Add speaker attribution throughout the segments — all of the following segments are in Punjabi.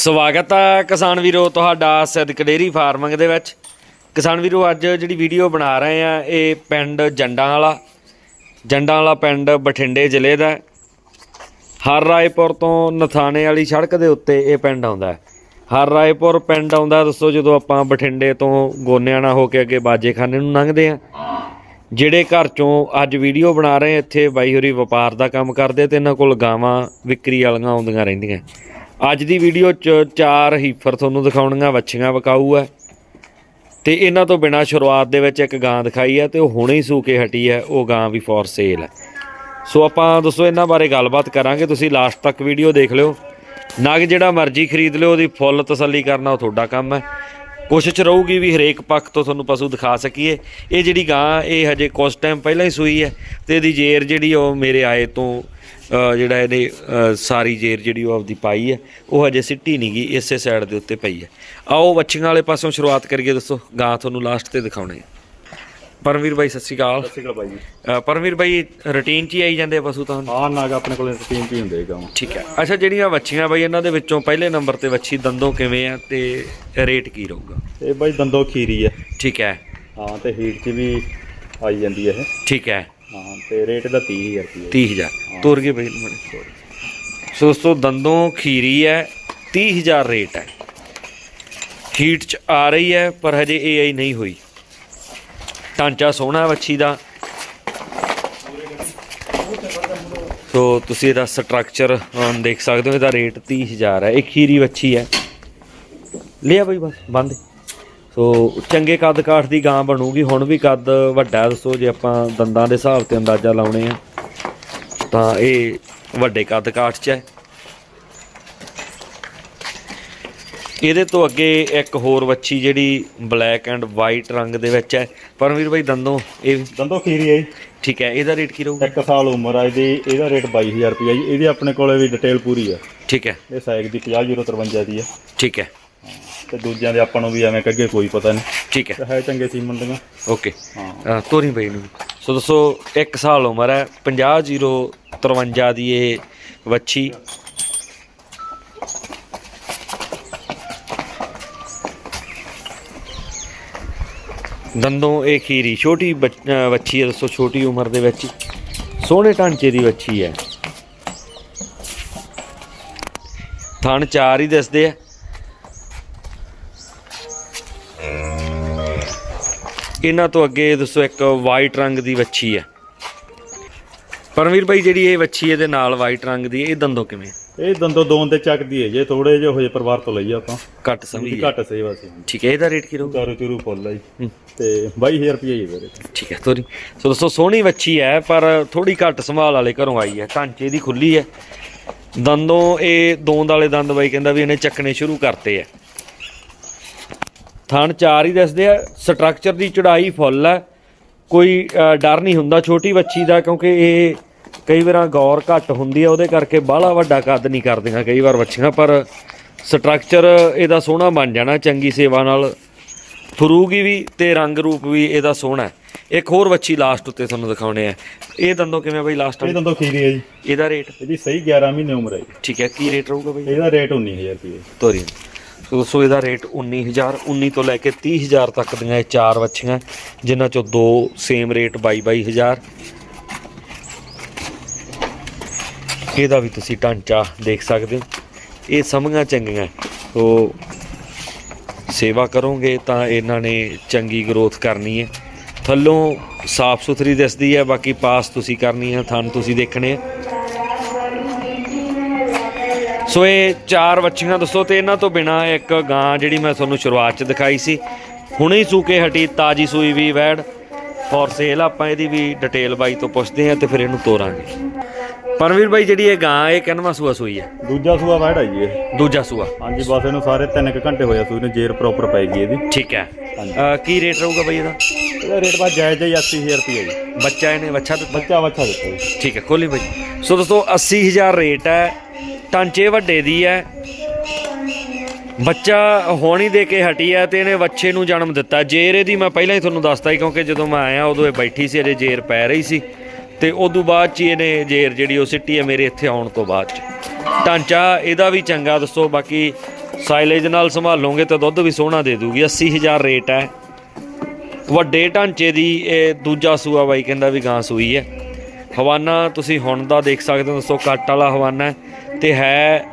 Speaker 1: ਸਵਾਗਤ ਹੈ ਕਿਸਾਨ ਵੀਰੋ ਤੁਹਾਡਾ ਸਿੱਧਕ ਡੇਰੀ ਫਾਰਮਿੰਗ ਦੇ ਵਿੱਚ। ਕਿਸਾਨ ਵੀਰੋ, ਅੱਜ ਜਿਹੜੀ ਵੀਡੀਓ ਬਣਾ ਰਹੇ ਆ, ਇਹ ਪਿੰਡ ਜੰਡਾਂ ਵਾਲਾ ਜੰਡਾਂ ਵਾਲਾ ਪਿੰਡ ਬਠਿੰਡੇ ਜ਼ਿਲ੍ਹੇ ਦਾ ਹਰ ਰਾਏਪੁਰ ਤੋਂ ਨਥਾਣੇ ਵਾਲੀ ਸੜਕ ਦੇ ਉੱਤੇ ਇਹ ਪਿੰਡ ਆਉਂਦਾ ਹਰ ਰਾਏਪੁਰ ਪਿੰਡ ਆਉਂਦਾ ਦੱਸੋ ਜਦੋਂ ਆਪਾਂ ਬਠਿੰਡੇ ਤੋਂ ਗੋਨਿਆਣਾ ਹੋ ਕੇ ਅੱਗੇ ਬਾਜੇਖਾਨੇ ਨੂੰ ਲੰਘਦੇ ਆ ਜਿਹੜੇ ਘਰ ਚੋਂ ਅੱਜ ਵੀਡੀਓ ਬਣਾ ਰਹੇ ਇੱਥੇ ਬਾਈ ਹੋਰੀ ਵਪਾਰ ਦਾ ਕੰਮ ਕਰਦੇ ਤੇ ਇਹਨਾਂ ਕੋਲ ਗਾਵਾਂ, ਵਿਕਰੀ ਵਾਲੀਆਂ ਆਉਂਦੀਆਂ ਰਹਿੰਦੀਆਂ। ਅੱਜ ਦੀ ਵੀਡੀਓ 'ਚ ਚਾਰ ਹੀਫਰ ਤੁਹਾਨੂੰ ਦਿਖਾਉਣੀਆਂ, ਵੱਛੀਆਂ ਵਿਕਾਊ ਹੈ। ਤੇ ਇਹਨਾਂ ਤੋਂ ਬਿਨਾ ਸ਼ੁਰੂਆਤ ਦੇ ਵਿੱਚ ਇੱਕ ਗਾਂ ਦਿਖਾਈ ਹੈ ਤੇ ਉਹ ਹੁਣੇ ਹੀ ਸੂ ਕੇ ਹਟੀ ਹੈ, ਉਹ ਗਾਂ ਵੀ ਫੋਰ ਸੇਲ ਹੈ। ਸੋ ਆਪਾਂ ਦੱਸੋ ਇਹਨਾਂ ਬਾਰੇ ਗੱਲਬਾਤ ਕਰਾਂਗੇ, ਤੁਸੀਂ ਲਾਸਟ ਤੱਕ ਵੀਡੀਓ ਦੇਖ ਲਿਓ। ਨਗ ਜਿਹੜਾ ਮਰਜ਼ੀ ਖਰੀਦ ਲਿਓ, ਉਹਦੀ ਫੁੱਲ ਤਸੱਲੀ ਕਰਨਾ ਉਹ ਤੁਹਾਡਾ ਕੰਮ ਹੈ। ਕੋਸ਼ਿਸ਼ ਰਹੂਗੀ ਵੀ ਹਰੇਕ ਪੱਖ ਤੋਂ ਤੁਹਾਨੂੰ ਪਸ਼ੂ ਦਿਖਾ ਸਕੀਏ। ਇਹ ਜਿਹੜੀ ਗਾਂ, ਇਹ ਹਜੇ ਕੁਝ ਟਾਈਮ ਪਹਿਲਾਂ ਹੀ ਸੂਈ ਹੈ ਤੇ ਇਹਦੀ ਜੇਰ ਜਿਹੜੀ ਉਹ ਮੇਰੇ ਆਏ ਤੋਂ ਜਿਹੜਾ ਇਹਨੇ ਅ, ਸਾਰੀ ਜੇਰ ਜਿਹੜੀ ਉਹ ਆਪਦੀ ਪਾਈ ਹੈ ਉਹ ਹਜੇ ਸਿੱਟੀ ਨਹੀਂ ਗਈ ਇਸੇ ਸਾਈਡ ਦੇ ਉੱਤੇ ਪਈ ਹੈ। ਆਓ ਵੱਛੀਆਂ ਵਾਲੇ ਪਾਸੋਂ ਸ਼ੁਰੂਆਤ ਕਰੀਏ ਦੱਸੋ ਗਾਂ ਤੁਹਾਨੂੰ ਲਾਸਟ ਤੇ ਦਿਖਾਉਣੇ ਆ। ਪਰਮਵੀਰ ਬਾਈ ਸਤਿ ਸ਼੍ਰੀ ਅਕਾਲ।
Speaker 2: ਸਤਿ ਸ਼੍ਰੀ ਅਕਾਲ ਬਾਈ ਜੀ।
Speaker 1: ਪਰਮਵੀਰ ਬਾਈ ਰੂਟੀਨ 'ਚ ਹੀ ਆਈ ਜਾਂਦੇ ਆ ਪਸ਼ੂ ਤਾਂ?
Speaker 2: ਹਾਂ ਨਾਗ ਆਪਣੇ ਕੋਲੇ ਰੂਟੀਨ ਚ ਹੀ ਹੁੰਦੇ ਗਾਉਂ
Speaker 1: ਠੀਕ ਹੈ। ਅੱਛਾ ਜਿਹੜੀਆਂ ਵੱਛੀਆਂ ਬਾਈ ਇਹਨਾਂ ਦੇ ਵਿੱਚੋਂ ਪਹਿਲੇ ਨੰਬਰ ਤੇ ਵੱਛੀ ਦੰਦੋਂ ਕਿਵੇਂ ਆ ਤੇ ਰੇਟ ਕੀ ਰਹੂਗਾ?
Speaker 2: ਇਹ ਬਾਈ ਦੰਦੋ ਖੀਰੀ ਹੈ
Speaker 1: ਠੀਕ ਹੈ।
Speaker 2: ਹਾਂ ਤੇ ਹੀਟ ਚ ਵੀ ਆਈ ਜਾਂਦੀ ਹੈ ਇਹ।
Speaker 1: ਠੀਕ ਹੈ।
Speaker 2: ਹਾਂ ਤੇ ਰੇਟ ਦਾ 30000 ਰੁਪਏ
Speaker 1: 30000 ਤੋਰ ਕੇ ਬਾਈ। ਨੂੰ ਸੋ ਦੋਸਤੋ ਦੰਦੋਂ ਖੀਰੀ ਹੈ 30000 ਰੇਟ ਹੈ। ਹੀਟ ਚ ਆ ਰਹੀ ਹੈ ਪਰ ਹਜੇ ਏਆਈ ਨਹੀਂ ਹੋਈ। ਢਾਂਚਾ ਸੋਹਣਾ ਵੱਛੀ ਦਾ। ਸੋ ਤੁਸੀਂ ਇਹਦਾ ਸਟਰਕਚਰ ਦੇਖ ਸਕਦੇ ਹੋ ਇਹਦਾ ਰੇਟ 30000 ਹੈ। ਇਹ ਖੀਰੀ ਵੱਛੀ ਹੈ। ਲਿਆ ਬਈ ਬਸ ਬੰਦ। ਸੋ ਚੰਗੇ ਕੱਦ ਕਾਠ ਦੀ ਗਾਂ ਬਣੂਗੀ। ਹੁਣ ਵੀ ਕੱਦ ਵੱਡਾ ਦੱਸੋ ਜੇ ਆਪਾਂ ਦੰਦਾਂ ਦੇ ਹਿਸਾਬ ਤੇ ਅੰਦਾਜ਼ਾ ਲਾਉਣੇ ਆ ਤਾਂ ਇਹ ਵੱਡੇ ਕੱਦ ਕਾਠ ਚ ਹੈ। ਇਹਦੇ ਤੋਂ ਅੱਗੇ ਇੱਕ ਹੋਰ ਵੱਛੀ ਜਿਹੜੀ ਬਲੈਕ ਐਂਡ ਵਾਈਟ ਰੰਗ ਦੇ ਵਿੱਚ ਹੈ। ਪਰਮਵੀਰ ਭਾਈ ਦੰਦੋਂ ਇਹ
Speaker 2: ਦੰਦੋ ਖੀਰੀ ਹੈ
Speaker 1: ਠੀਕ ਹੈ ਇਹਦਾ ਰੇਟ ਕੀ ਰਹੂਗਾ?
Speaker 2: ਇੱਕ ਸਾਲ ਉਮਰ ਆ ਇਹਦੀ ਇਹਦਾ ਰੇਟ 22000 ਰੁਪਏ ਜੀ। ਇਹਦੀ ਆਪਣੇ ਕੋਲੇ ਵੀ ਡਿਟੇਲ ਪੂਰੀ ਹੈ
Speaker 1: ਠੀਕ ਹੈ।
Speaker 2: ਇਹ ਸਾਈਕ ਦੀ 50053 ਦੀ ਹੈ
Speaker 1: ਠੀਕ ਹੈ।
Speaker 2: ਤੇ ਦੂਜਿਆਂ ਦੇ ਆਪਾਂ ਨੂੰ ਵੀ ਐਵੇਂ ਕੱਗੇ ਕੋਈ ਪਤਾ ਨਹੀਂ।
Speaker 1: ਠੀਕ ਹੈ।
Speaker 2: ਤੇ ਹੈ ਚੰਗੇ ਸੀਮਨ ਦੀਆਂ
Speaker 1: ਓਕੇ।
Speaker 2: ਹਾਂ।
Speaker 1: ਤੋਰੀ ਭਾਈ ਨੂੰ। ਸੋ ਦੱਸੋ 1 ਸਾਲ ਉਮਰ ਹੈ 50053 ਦੀ ਇਹ ਵੱਛੀ। ਦੰਦੋਂ ਇਹ ਖੀਰੀ ਛੋਟੀ ਬੱਚ- ਵੱਛੀ ਹੈ ਦੱਸੋ ਛੋਟੀ ਉਮਰ ਦੇ ਵਿੱਚ। ਸੋਹਣੇ ਢਾਂਚੇ ਦੀ ਵੱਛੀ ਹੈ। ਥਣ ਚਾਰ ਹੀ ਦਿਸਦੇ ਆ। ਇਹਨਾਂ ਤੋਂ ਅੱਗੇ ਦੱਸੋ ਇੱਕ ਵਾਈਟ ਰੰਗ ਦੀ ਵੱਛੀ ਹੈ। ਪਰਮਵੀਰ ਭਾਈ ਜਿਹੜੀ ਇਹ ਵੱਛੀ ਇਹਦੇ ਨਾਲ ਵਾਈਟ ਰੰਗ ਦੀ ਇਹ ਦੰਦੋਂ ਕਿਵੇਂ
Speaker 2: ਇਹ ਦੰਦੋ ਦੋਨ ਦੇ ਚੱਕਦੀ ਹੈ ਜੇ ਥੋੜੇ ਜਿਹੇ ਹੋਏ ਪਰਿਵਾਰ ਤੋਂ ਲਈ ਆਪਾਂ।
Speaker 1: ਘੱਟ ਸਮਝੀ
Speaker 2: ਘੱਟ ਸੇਵਾ ਸੀ।
Speaker 1: ਠੀਕ ਹੈ ਇਹਦਾ ਰੇਟ ਕੀ ਰਹੂਗਾ?
Speaker 2: ਚਾਰੂ ਚੂਰੂ ਫੁੱਲ ਜੀ।
Speaker 1: ਹੂੰ।
Speaker 2: ਤੇ 22000 ਰੁਪਏ ਹੀ ਮੇਰੇ
Speaker 1: ਠੀਕ ਹੈ ਤੋਰੀ। ਸੋ ਦੋਸਤੋ ਸੋਹਣੀ ਵੱਛੀ ਹੈ ਪਰ ਥੋੜੀ ਘੱਟ ਸੰਭਾਲ ਵਾਲੇ ਘਰੋਂ ਆਈ ਹੈ। ਢਾਂਚੇ ਦੀ ਖੁੱਲੀ ਹੈ। ਦੰਦੋਂ ਇਹ ਦੋਂਦ ਵਾਲੇ ਦੰਦ ਬਾਈ ਕਹਿੰਦਾ ਵੀ ਇਹਨੇ ਚੱਕਣੇ ਸ਼ੁਰੂ ਕਰਤੇ ਆ ਥਣ ਚਾਰ ਹੀ ਦੱਸਦੇ ਆ ਸਟਰਕਚਰ ਦੀ ਚੜਾਈ ਫੁੱਲ ਹੈ ਕੋਈ ਡਰ ਨਹੀਂ ਹੁੰਦਾ ਛੋਟੀ ਵੱਛੀ ਦਾ ਕਿਉਂਕਿ ਇਹ ਕਈ ਵਾਰਾਂ ਗੌਰ ਘੱਟ ਹੁੰਦੀ ਹੈ ਉਹਦੇ ਕਰਕੇ ਬਾਹਲਾ ਵੱਡਾ ਕੱਦ ਨਹੀਂ ਕਰਦੀਆਂ ਕਈ ਵਾਰ ਵੱਛੀਆਂ ਪਰ ਸਟਰਕਚਰ ਇਹਦਾ ਸੋਹਣਾ ਬਣ ਜਾਣਾ ਚੰਗੀ ਸੇਵਾ ਨਾਲ ਫਰੂਗੀ ਵੀ ਤੇ ਰੰਗ ਰੂਪ ਵੀ ਇਹਦਾ ਸੋਹਣਾ ਇੱਕ ਹੋਰ ਵੱਛੀ ਲਾਸਟ ਉੱਤੇ ਤੁਹਾਨੂੰ ਦਿਖਾਉਣੇ ਆ। ਇਹ ਦੰਦੋਂ ਕਿਵੇਂ ਬਈ ਲਾਸਟ
Speaker 2: ਇਹ ਦੰਦੋ ਖੀਰੀ ਹੈ ਜੀ।
Speaker 1: ਇਹਦਾ ਰੇਟ
Speaker 2: ਇਹਦੀ ਸਹੀ 11 ਮਹੀਨੇ ਉਮਰ ਹੈ
Speaker 1: ਠੀਕ ਹੈ ਕੀ ਰੇਟ ਰਹੂਗਾ ਬਈ?
Speaker 2: ਇਹਦਾ ਰੇਟ 19000 ਰੁਪਏ।
Speaker 1: ਤੋਰੀ। ਸੋ ਇਹਦਾ ਰੇਟ 19000 19 ਤੋਂ ਲੈ ਕੇ 30000 ਤੱਕ ਦੀਆਂ ਇਹ ਚਾਰ ਵੱਛੀਆਂ, ਜਿਨ੍ਹਾਂ ਚੋਂ ਦੋ ਸੇਮ ਰੇਟ 22 22000 ਇਹਦਾ ਵੀ ਤੁਸੀਂ ਢਾਂਚਾ ਦੇਖ ਸਕਦੇ ਹੋ। ਇਹ ਸਮਝਾਂ ਚੰਗੀਆਂ ਸੋ ਸੇਵਾ ਕਰੋਗੇ ਤਾਂ ਇਹਨਾਂ ਨੇ ਚੰਗੀ ਗਰੋਥ ਕਰਨੀ ਹੈ। ਥੱਲੋਂ ਸਾਫ਼ ਸੁਥਰੀ ਦਿਸਦੀ ਹੈ, ਬਾਕੀ ਪਾਸ ਤੁਸੀਂ ਕਰਨੀ ਹੈ, ਥਣ ਤੁਸੀਂ ਦੇਖਣੇ ਸੋ ਇਹ ਚਾਰ ਵੱਛੀਆਂ ਦੱਸੋ ਤੇ ਇਹਨਾਂ ਤੋਂ ਬਿਨਾ ਇੱਕ ਗਾਂ ਜਿਹੜੀ ਮੈਂ ਤੁਹਾਨੂੰ ਸ਼ੁਰੂਆਤ 'ਚ ਦਿਖਾਈ ਸੀ ਹੁਣੇ ਹੀ ਸੂਕੇ ਹਟੀ ਤਾਜੀ ਸੂਈ ਵੀ ਵੈੜ ਫੋਰ ਸੇਲ ਆਪਾਂ ਇਹਦੀ ਵੀ ਡਿਟੇਲ ਬਾਈ ਤੋਂ ਪੁੱਛਦੇ ਹਾਂ ਤੇ ਫਿਰ ਇਹਨੂੰ ਤੋਰਾਂਗੇ। ਪਰਮਵੀਰ ਬਾਈ ਜਿਹੜੀ ਇਹ ਗਾਂ ਇਹ ਕਿੰਨਵਾਂ ਸੂਆ ਸੂਈ ਹੈ?
Speaker 2: ਦੂਜਾ ਸੂਆ ਵੈੜਾ ਜੀ ਇਹ।
Speaker 1: ਦੂਜਾ ਸੂਆ।
Speaker 2: ਹਾਂਜੀ ਬਸ ਇਹਨੂੰ ਸਾਰੇ 3 ਘੰਟੇ ਹੋਇਆ ਸੂਈ ਨੂੰ ਜੇਰ ਪ੍ਰੋਪਰ ਪੈਗੀ ਇਹਦੀ।
Speaker 1: ਠੀਕ ਹੈ। ਕੀ ਰੇਟ ਰਹੂਗਾ ਬਾਈ ਇਹਦਾ?
Speaker 2: ਇਹਦਾ ਰੇਟ ਬਾਅਦ ਜਾਇਜ਼ ਜਾਈ 80000 ਰੁਪਏ ਜੀ।
Speaker 1: ਬੱਚਾ ਇਹਨੇ ਬੱਚਾ ਦਿੱਤਾ?
Speaker 2: ਬੱਚਾ ਬੱਚਾ ਦਿੱਤਾ
Speaker 1: ਠੀਕ ਹੈ ਖੋਲੀ ਬਾਈ। ਸੋ ਦੋਸਤੋ 80000 ਰੇਟ ਹੈ। ਟਾਂਚੇ ਵੱਡੇ ਦੀ ਹੈ ਬੱਚਾ ਹੋਣੀ ਦੇ ਕੇ ਹਟੀ ਹੈ ਤੇ ਇਹਨੇ ਬੱਚੇ ਨੂੰ ਜਨਮ ਦਿੱਤਾ। ਜੇਰ ਇਹਦੀ ਮੈਂ ਪਹਿਲਾਂ ਹੀ ਤੁਹਾਨੂੰ ਦੱਸਤਾ ਸੀ ਕਿਉਂਕਿ ਜਦੋਂ ਮੈਂ ਆਇਆ ਉਦੋਂ ਇਹ ਬੈਠੀ ਸੀ, ਅਜੇ ਜੇਰ ਪੈ ਰਹੀ ਸੀ। ਤੇ ਉਦੋਂ ਬਾਅਦ ਚ ਹੀ ਇਹਨੇ ਜੇਰ ਜਿਹੜੀ ਉਹ ਸਿੱਟੀ ਹੈ ਮੇਰੇ ਇੱਥੇ ਆਉਣ ਤੋਂ ਬਾਅਦ ਚ। ਢਾਂਚਾ ਇਹਦਾ ਵੀ ਚੰਗਾ ਦੱਸੋ, ਬਾਕੀ ਸਾਈਲੇਜ ਨਾਲ ਸੰਭਾਲੋਗੇ ਤਾਂ ਦੁੱਧ ਵੀ ਸੋਹਣਾ ਦੇ ਦੂਗੀ 80000 ਰੇਟ ਹੈ ਵੱਡੇ ਢਾਂਚੇ ਦੀ ਇਹ ਦੂਜਾ ਸੂਆ ਬਾਈ ਕਹਿੰਦਾ ਵੀ ਗਾਂ ਸੂਈ ਹੈ ਹਵਾਨਾ ਤੁਸੀਂ ਹੁਣ ਦਾ ਦੇਖ ਸਕਦੇ ਹੋ ਦੋਸਤੋ, ਕੱਟ ਵਾਲਾ ਹਵਾਨਾ ਹੈ ਤੇ ਹੈ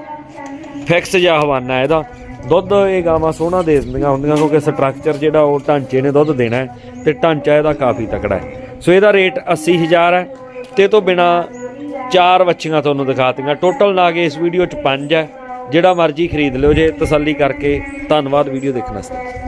Speaker 1: ਫਿਕਸ ਜਿਹਾ ਹਵਾਨਾ ਇਹਦਾ। ਦੁੱਧ ਇਹ ਗਾਵਾਂ ਸੋਹਣਾ ਦੇ ਦਿੰਦੀਆਂ ਹੁੰਦੀਆਂ ਕਿਉਂਕਿ ਸਟਰਕਚਰ ਜਿਹੜਾ ਉਹ ਢਾਂਚੇ ਨੇ ਦੁੱਧ ਦੇਣਾ ਹੈ ਤੇ ਢਾਂਚਾ ਇਹਦਾ ਕਾਫੀ ਤਕੜਾ ਹੈ। ਸੋ ਇਹਦਾ ਰੇਟ 80000 ਹੈ ਤੇ ਇਹ ਤੋਂ ਬਿਨਾ ਚਾਰ ਵੱਛੀਆਂ ਤੁਹਾਨੂੰ ਦਿਖਾਤੀਆਂ। ਟੋਟਲ ਨਾਗ ਇਸ ਵੀਡੀਓ ਚ ਪੰਜ ਹੈ। ਜਿਹੜਾ ਮਰਜ਼ੀ ਖਰੀਦ ਲਿਓ ਜੇ ਤਸੱਲੀ ਕਰਕੇ ਧੰਨਵਾਦ ਵੀਡੀਓ ਦੇਖਣ ਵਾਸਤੇ।